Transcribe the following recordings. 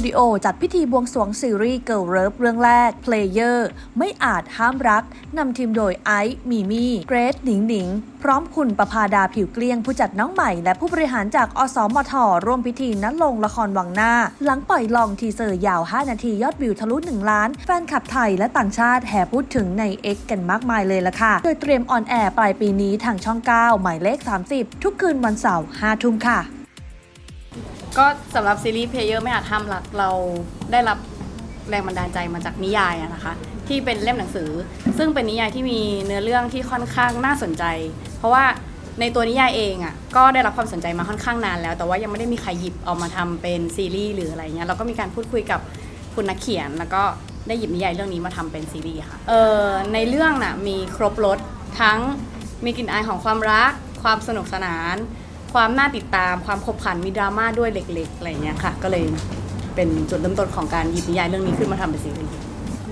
ตูดิโอจัดพิธีบวงสรวงซีรีส์ Girl Love เรื่องแรก Player ไม่อาจห้ามรัก นำทีมโดยไอซ์มีมี่เกรซหนิงหนิง พร้อมคุณประภาดาผิวเกลี้ยงผู้จัดน้องใหม่ และผู้บริหารจากอสมทร่วมพิธีนัดลงละครวังหน้า หลังปล่อยลองทีเซอร์ยาว 5 นาทียอดวิวทะลุ 1 ล้าน แฟนคลับไทยและต่างชาติแห่พูดถึงใน X กันมากมายเลยล่ะค่ะ โดยเตรียมออนแอร์ปลายปีนี้ทางช่อง 9 หมายเลข 30 ทุกคืนวันเสาร์5ทุ่มค่ะ ก็สำหรับซีรีส์เพลเยอร์ไม่อาจห้ามรักเราได้รับแรงบันดาลใจมาจากนิยายอะนะคะ ที่เป็นเล่มหนังสือ ซึ่งเป็นนิยายที่มีเนื้อเรื่องที่ค่อนข้างน่าสนใจ เพราะว่าในตัวนิยายเองอะก็ได้รับความสนใจมาค่อนข้างนานแล้ว แต่ว่ายังไม่ได้มีใครหยิบเอามาทำเป็นซีรีส์หรืออะไรเงี้ยเราก็มีการพูดคุยกับคุณนักเขียน แล้วก็ได้หยิบนิยายเรื่องนี้มาทำเป็นซีรีส์ค่ะเออในเรื่องน่ะมีครบรถทั้งมีกลิ่นอายของความรัก ความสนุกสนาน ความน่าติดตามความขบขันมีดราม่าด้วยเล็กๆอะไรเงี้ยค่ะ ก็เลยเป็นจุดเริ่มต้นของการหยิบนิยายเรื่องนี้ขึ้นมาทำเป็นซีรีส์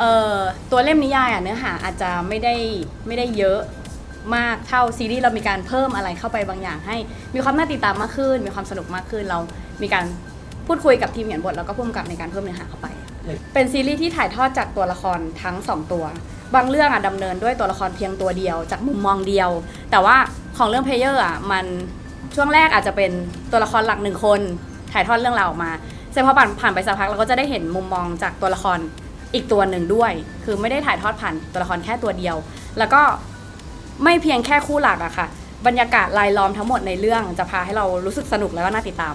เอ่อตัวเล่มนิยายอะเนื้อหาอาจจะไม่ได้ไม่ได้เยอะมากเท่าซีรีส์เรามีการเพิ่มอะไรเข้าไปบางอย่างให้ มีความน่าติดตามมากขึ้น มีความสนุกมากขึ้นเรามีการพูดคุยกับทีมเขียนบทแล้วก็พุ่มกับในการเพิ่มเนื้อหาเข้าไป เป็นซีรีส์ที่ถ่ายทอดจากตัวละครทั้งสองตัว บางเรื่องอะดำเนินด้วยตัวละครเพียงตัวเดียว จากมุมมองเดียว แต่ว่าของเรื่องเพลเยอร์อะมัน ช่วงแรกอาจจะเป็นตัวละครหลักหนึ่งคนถ่ายทอดเรื่องราวออกมาเสร็จพอผ่านผ่านไปสักพักเราก็จะได้เห็นมุมมองจากตัวละครอีกตัวหนึ่งด้วย คือไม่ได้ถ่ายทอดผ่านตัวละครแค่ตัวเดียว แล้วก็ไม่เพียงแค่คู่หลักอะค่ะ บรรยากาศรายล้อมทั้งหมดในเรื่องจะพาให้เรารู้สึกสนุกแล้วก็น่าติดตาม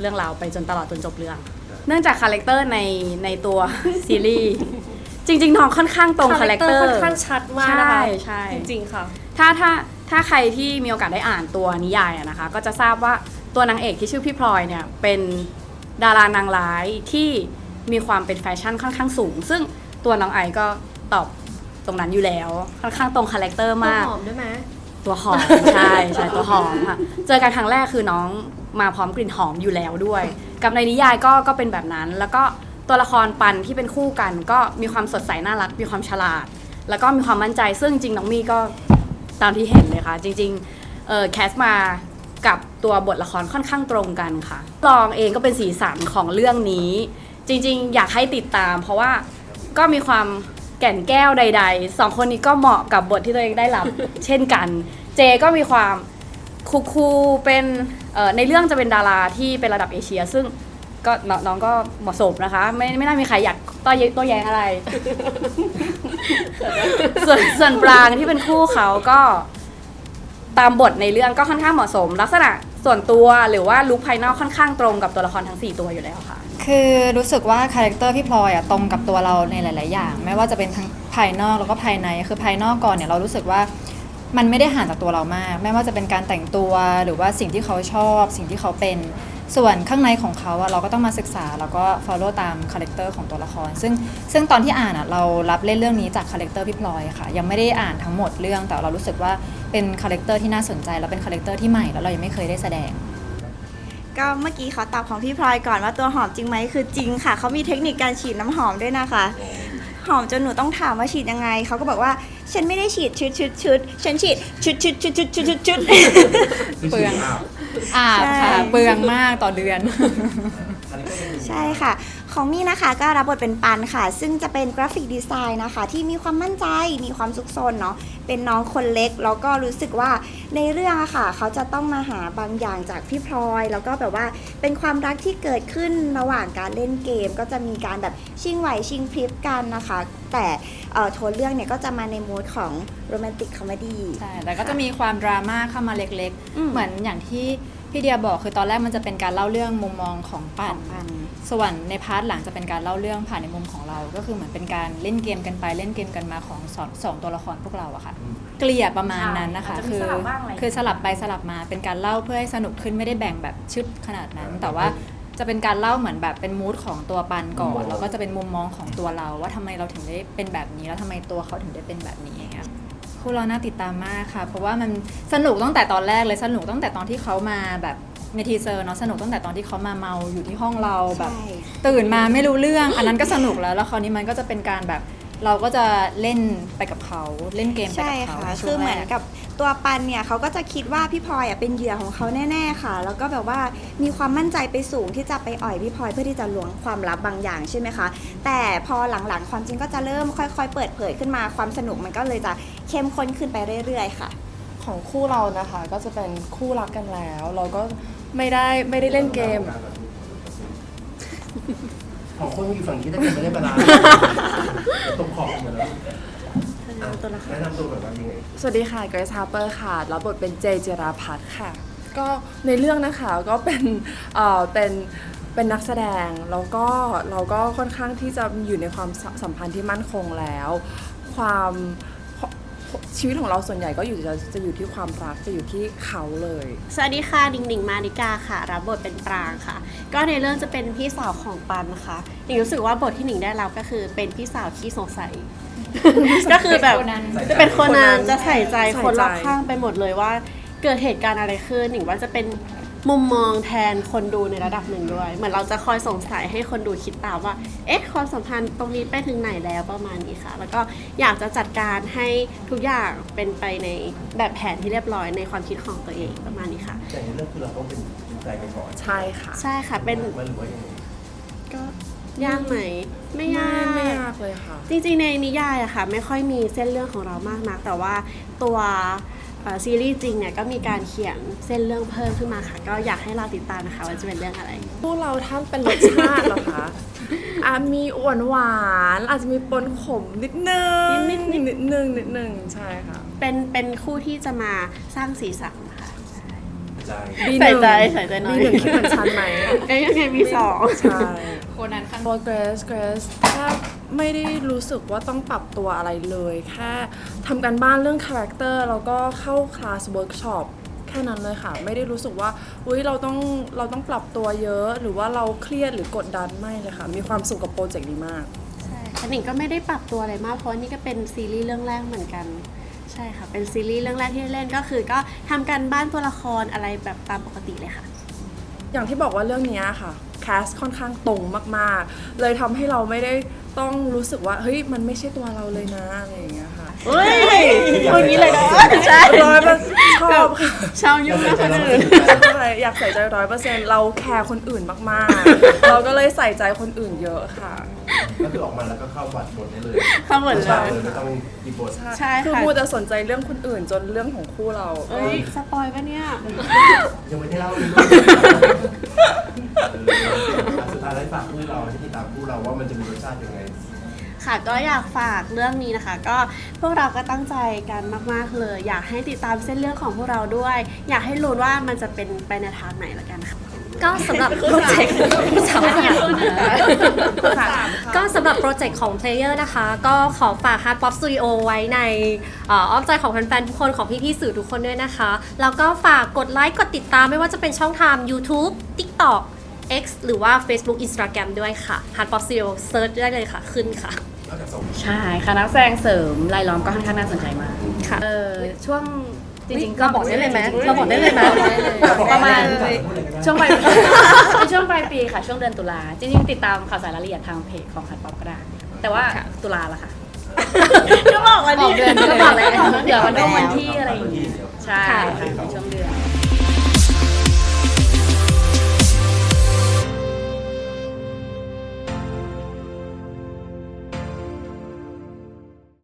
เรื่องราวไปจนตลอดจนจบเรื่อง เนื่องจากคาแรคเตอร์ในในตัวซีรีส์จริงๆน้องค่อนข้างตรงคาแรคเตอร์ค่อนข้างชัดมากนะคะใช่ใช่จริงๆค่ะ ถ้าถ้า ถ้าใครที่มีโอกาสได้อ่านตัวนิยายอะนะคะ ก็จะทราบว่าตัวนางเอกที่ชื่อพี่พลอยเนี่ยเป็นดารานางร้ายที่มีความเป็นแฟชั่นค่อนข้างสูง ซึ่งตัวน้องไอก็ตอบตรงนั้นอยู่แล้ว ค่อนข้างตรงคาแรคเตอร์มาก หอมด้วยไหมตัวหอม ใช่ใช่ตัวหอมค่ะ เจอกันครั้งแรกคือน้องมาพร้อมกลิ่นหอมอยู่แล้วด้วย กับในนิยายก็ก็เป็นแบบนั้น แล้วก็ตัวละครปันที่เป็นคู่กัน ก็มีความสดใสน่ารัก มีความฉลาด แล้วก็มีความมั่นใจซึ่งจริงๆน้องมี่ก็ ตามที่เห็นเลยค่ะ จริงๆเออแคสมากับตัวบทละครค่อนข้างตรงกันค่ะลองเองก็เป็นสีสันของเรื่องนี้ จริง ๆ อยากให้ติดตาม เพราะว่าก็มีความแก่นแก้วใด ๆ สองคนนี้ก็เหมาะกับบทที่ตัวเองได้รับ เช่นกัน เจก็มีความคูคูลๆเป็นเอ่อในเรื่องจะเป็นดาราที่เป็นระดับเอเชีย ซึ่ง ก็นน้องก็เหมาะสมนะคะ ไม่ไม่น่ามีใครอยากต้อเยตัวแย้งอะไร ส่วนส่วนปรางที่เป็นคู่เขาก็ตามบทในเรื่องก็ค่อนข้างเหมาะสม ลักษณะส่วนตัวหรือว่าลุคภายนอกค่อนข้างตรงกับตัวละครทั้ง 4 ตัวอยู่แล้วค่ะ คือรู้สึกว่าคาแรคเตอร์พี่พลอยอะตรงกับตัวเราในหลาย ๆ อย่าง ไม่ว่าจะเป็นทั้งภายนอกแล้วก็ภายในคือภายนอกก่อนเนี่ยเรารู้สึกว่ามันไม่ได้ห่างจากตัวเรามาก ไม่ว่าจะเป็นการแต่งตัวหรือว่าสิ่งที่เขาชอบ สิ่งที่เขาเป็น ส่วนข้างในของเขาอะเราก็ต้องมาศึกษาแล้วก็ follow ตามคาแรคเตอร์ของตัวละคร ซึ่งซึ่งตอนที่อ่านอะเรารับเล่นเรื่องนี้จากคาแรคเตอร์พี่พลอยค่ะ ยังไม่ได้อ่านทั้งหมดเรื่องแต่เรารู้สึกว่าเป็นคาแรคเตอร์ที่น่าสนใจแล้วเป็นคาแรคเตอร์ที่ใหม่แล้วเรายังไม่เคยได้แสดง ก็เมื่อกี้ขอตอบของพี่พลอยก่อนว่าตัวหอมจริงไหมคือจริงค่ะเขามีเทคนิคการฉีดน้ำหอมด้วยนะคะ หอมจนหนูต้องถามว่าฉีดยังไง เขาก็บอกว่าฉันไม่ได้ฉีดชุดชุดชุดฉันฉีดชุดชุดชุดชุดชุดชุดชุดเปลือง อาบใช่ค่ะ เปลืองมากต่อเดือน ใช่ค่ะ ของมี่นะคะก็รับบทเป็นปันค่ะ ซึ่งจะเป็นกราฟิกดีไซน์นะคะ ที่มีความมั่นใจ มีความซุกซนเนาะ เป็นน้องคนเล็ก แล้วก็รู้สึกว่าในเรื่องอะค่ะ เขาจะต้องมาหาบางอย่างจากพี่พลอย แล้วก็แบบว่าเป็นความรักที่เกิดขึ้นระหว่างการเล่นเกม ก็จะมีการแบบชิงไหวชิงพริบกันนะคะ แต่เอ่อโทนเรื่องเนี่ยก็จะมาในมูดของโรแมนติกคอมเมดี้ ใช่ แต่ก็จะมีความดราม่าเข้ามาเล็กอืมๆเหมือนอย่างที่ พี่เดียบอกคือตอนแรกมันจะเป็นการเล่าเรื่องมุมมองของปั่นปัน ส่วนในพาร์ทหลังจะเป็นการเล่าเรื่องผ่านในมุมของเรา ก็คือเหมือนเป็นการเล่นเกมกันไปเล่นเกมกันมาของสองสองตัวละครพวกเราอะค่ะ เกลี่ยประมาณนั้นนะคะ อาจจะมีคือสลับบ้างอะไร คือสลับไปสลับมาเป็นการเล่าเพื่อให้สนุกขึ้นไม่ได้แบ่งแบบชึดขนาดนั้น แต่ว่าจะเป็นการเล่าเหมือนแบบเป็นมูดของตัวปันก่อนแล้วก็จะเป็นมุมมองของตัวเรา ว่าทำไมเราถึงได้เป็นแบบนี้แล้วทำไมตัวเขาถึงได้เป็นแบบนี้อย่างเงี้ย คู่เราน่าติดตามมากค่ะ เพราะว่ามันสนุกตั้งแต่ตอนแรกเลยสนุกตั้งแต่ตอนที่เขามาแบบในทีเซอร์เนาะสนุกตั้งแต่ตอนที่เขามาเมาอยู่ที่ห้องเราแบบใช่ตื่นมาไม่รู้เรื่อง อันนั้นก็สนุกแล้วแล้วคราวนี้มันก็จะเป็นการแบบ เราก็จะเล่นไปกับเขาเล่นเกมไปใช่กับเขาค่ะในช่วงคือเหมือนแรกกับตัวปันเนี่ยเขาก็จะคิดว่าพี่พลอยอะเป็นเหยื่อของเขาแน่ ๆ ค่ะ แล้วก็แบบว่ามีความมั่นใจไปสูงที่จะไปอ่อยพี่พลอยเพื่อที่จะล้วงความลับบางอย่างใช่ไหมคะ แต่พอหลังๆความจริงก็จะเริ่มค่อย ๆ เปิดเผยขึ้นมาความสนุกมันก็เลยจะเข้มข้นขึ้นไปเรื่อย ๆ ค่ะ ของคู่เรานะคะก็จะเป็นคู่รักกันแล้ว เราก็ไม่ได้ไม่ได้เล่นเกม ของคนอยู่ฝั่งนี้ได้เป็นไม่ได้บาลานซ์ตรง ขอบหมดแล้วแนะนำตัวแบบว่ายังไงสวัสดีค่ะเกรซฮาร์เปอร์ค่ะ รับบทเป็นเจเจราพัฒน์ค่ะ ก็ในเรื่องนะคะก็เป็นเอ่อเป็นเป็นนักแสดง แล้วก็เราก็ค่อนข้างที่จะอยู่ในความสสัมพันธ์ที่มั่นคงแล้ว ความ ชีวิตของเราส่วนใหญ่ก็อยู่จะจะอยู่ที่ความรักจะอยู่ที่เขาเลย สวัสดีค่ะดิงดิงมาริกาค่ะ รับบทเป็นปรางค่ะ ก็ในเรื่องจะเป็นพี่สาวของปันนะคะหนิงรู้สึกว่าบทที่หนิงได้รับก็คือเป็นพี่สาวที่สงสัย ก็คือแบบเป็นโคนันจะเป็นคนนั้นโคนันจะใส่ใจใส่ใจคนรอบข้างไปหมดเลยว่าเกิดเหตุการณ์อะไรขึ้นหนิงว่าจะเป็น มุมมองแทนคนดูในระดับหนึ่งด้วย เหมือนเราจะคอยสงสัยให้คนดูคิดตามว่า เอ๊ะความสัมพันธ์ตรงนี้ไปถึงไหนแล้วประมาณนี้ค่ะ แล้วก็อยากจะจัดการให้ทุกอย่างเป็นไปในแบบแผนที่เรียบร้อยในความคิดของตัวเองประมาณนี้ค่ะ แต่ในเรื่องคือเราต้องเป็นแฟนกันก่อนใช่ค่ะ ใช่ค่ะเป็นมันหรือว่ายังไงก็ยากไหมไม่ไม่ยาก ไม่ยากเลยค่ะ จริงๆในนิยายอะค่ะ ไม่ค่อยมีเส้นเรื่องของเรามากนัก แต่ว่าตัวเอ่อ ซีรีส์จริงเนี่ยก็มีการเขียนเส้นเรื่องเพิ่มขึ้นมาค่ะ ก็อยากให้เราติดตามนะคะว่าจะเป็นเรื่องอะไร พวกเราท่านเป็นรสชาติเหรอคะอะมีหวานหวานๆอาจจะมีปนขมนิดนึงนิดๆนิดนึงนิดนึงใช่ค่ะ เป็นเป็นคู่ที่จะมาสร้างสีสันค่ะ ใจ B1 ใส่ใจใส่ใจหน่อย B หนึ่งคิดเหมือนฉันไหมก็ยังไงมีสองใช่ โคนันข้างตัวเกรซเกรซแค่ไม่ได้รู้สึกว่าต้องปรับตัวอะไรเลย แค่ทำการบ้านเรื่องคาแรคเตอร์แล้วก็เข้าคลาสเวิร์กช็อปแค่นั้นเลยค่ะ ไม่ได้รู้สึกว่าอุ้ยเราต้องเราต้องปรับตัวเยอะ หรือว่าเราเครียดหรือกดดันไม่เลยค่ะ มีความสุขกับโปรเจกต์นี้มาก ใช่ค่ะหนิงก็ไม่ได้ปรับตัวอะไรมากเพราะว่านี่ก็เป็นซีรีส์เรื่องแรกเหมือนกัน ใช่ค่ะ เป็นซีรีส์เรื่องแรกที่เล่นก็คือก็ทำการบ้านตัวละครอะไรแบบตามปกติเลยค่ะ อย่างที่บอกว่าเรื่องเนี้ยค่ะแคสค่อนข้างตรงมากๆ เลยทำให้เราไม่ได้ต้องรู้สึกว่า เฮ้ย มันไม่ใช่ตัวเราเลยนะอะไรอย่างเงี้ยค่ะเฮ้ยพูดอย่างนี้เลยนะใช่ร้อยมันชอบค่ะชาวยุ่งนะคนอื่นใช่อยากใส่ใจร้อยเปอร์เซ็นต์เราแคร์คนอื่นมากๆ เราก็เลยใส่ใจคนอื่นเยอะค่ะ ก็คือออกมาแล้วก็เข้าบัตรบทได้เลยเข้าบทเลย ไม่ต้องมีบท ใช่คือค่ะมูแต่สนใจเรื่องคนอื่นจนเรื่องของคู่เราเอ้ยสปอยปะเนี่ย ยังไม่ได้เล่าเลยสุดท้ายแล้วฝากคู่เราที่ติดตามคู่เราว่ามันจะมีรสชาติยังไง ค่ะก็อยากฝากเรื่องนี้นะคะ ก็พวกเราก็ตั้งใจกันมากๆเลย อยากให้ติดตามเส้นเรื่องของพวกเราด้วย อยากให้รู้ว่ามันจะเป็นไปในทางไหนละกันค่ะ ก็สำหรับโปรเจกต์สามอย่างก็ สำหรับโปรเจกต์ของ Player นะคะ ก็ขอฝาก Hard Pop Studio ไว้ในเอ่ออ้อมใจของแฟนๆ ทุกคนของพี่ๆ สื่อทุกคนด้วยนะคะ แล้วก็ฝากกดไลค์กดติดตามไม่ว่าจะเป็นช่องทาง YouTube TikTok X หรือว่า Facebook Instagram ด้วยค่ะ Hard Pop Studio Search ได้เลยค่ะ ขึ้นค่ะ นอกจากส่งใช่ค่ะนักแสดงเสริมรายล้อมก็ค่อนข้างน่าสนใจมากค่ะเออช่วง จริงๆเราบอกได้เลยไหมเราบอกได้เลยไหมประมาณช่ช่ววงงไปปลายเป็นช่วงปลายปีค่ะ ช่วงเดือนตุลาจริงๆ ติดตามข่าวสารรายละเอียดทางเพจของคันป๊อปก็ได้แต่ว่าตุลาละค่ะก็บอกแล้วออกเดือนก็ก็บบออกกแล้แล้ววเดี๋ยววันวันที่อะไรอย่างที่เงี้ยเดียวใช่ค่ะในช่วงเดือน